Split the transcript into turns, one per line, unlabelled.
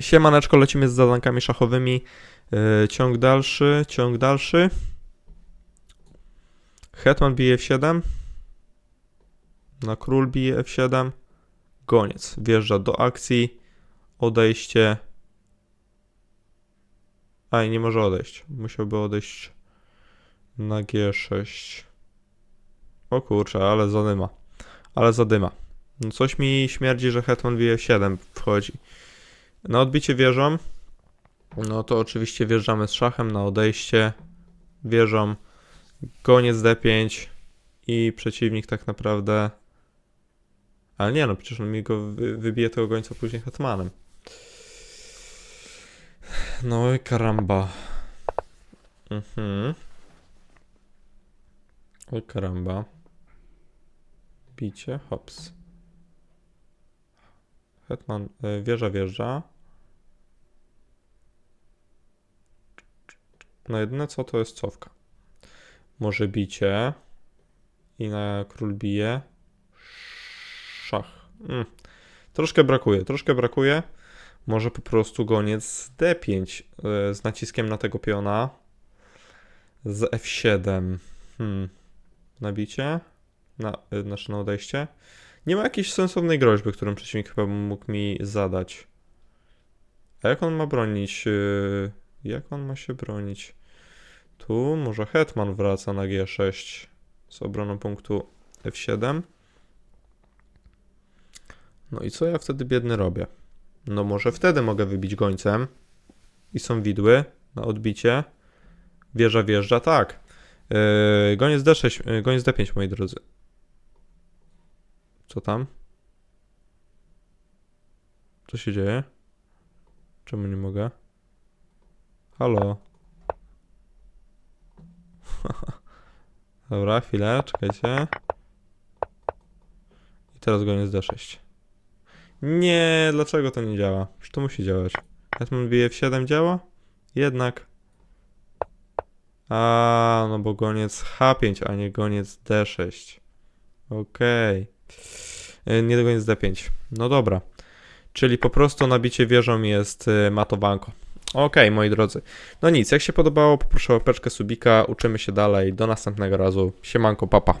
Siemaneczko, lecimy z zadankami szachowymi. Yy, ciąg dalszy, ciąg dalszy. Hetman bije F7. Na król bije F7. Goniec wjeżdża do akcji. Odejście. A, nie może odejść. Musiałby odejść na G6. O kurczę, ale zadyma. Ale zadyma. No coś mi śmierdzi, że Hetman bije F7 wchodzi. Na odbicie wieżą. No to oczywiście wjeżdżamy z szachem na odejście. Wieżą. Goniec D5. I przeciwnik tak naprawdę. Ale nie no, przecież on mi go wy, wybije tego gońca później hetmanem. No i karamba. Mhm. Oj karamba. Bicie, hops. Hetman, y, wieża wjeżdża. No jedyne co to jest cofka. Może bicie. I na król bije. Szach. Mm. Troszkę brakuje, troszkę brakuje. Może po prostu goniec D5 y, z naciskiem na tego piona. Z F7. Hmm. Nabicie? Na, y, znaczy na odejście. Nie ma jakiejś sensownej groźby, którą przeciwnik chyba mógł mi zadać. A jak on ma bronić? y, Jak on ma się bronić? Tu może Hetman wraca na G6 z obroną punktu F7. No i co ja wtedy biedny robię? No może wtedy mogę wybić gońcem. I są widły na odbicie. Wieża wjeżdża, tak. Yy, goniec D6, yy, goniec D5, moi drodzy. Co tam? Co się dzieje? Czemu nie mogę? Halo? Dobra, chwilę, czekajcie. I teraz goniec D6. Nie, dlaczego to nie działa? Przecież to musi działać. Hetman bije w 7 działa? Jednak. A, no bo goniec H5, a nie goniec D6. Okej. Y, Nie goniec D5. No dobra. Czyli po prostu nabicie wieżą jest y, matowanko. Okej, moi drodzy. No nic, jak się podobało, poproszę o łapeczkę subika, uczymy się dalej. Do następnego razu. Siemanko, papa.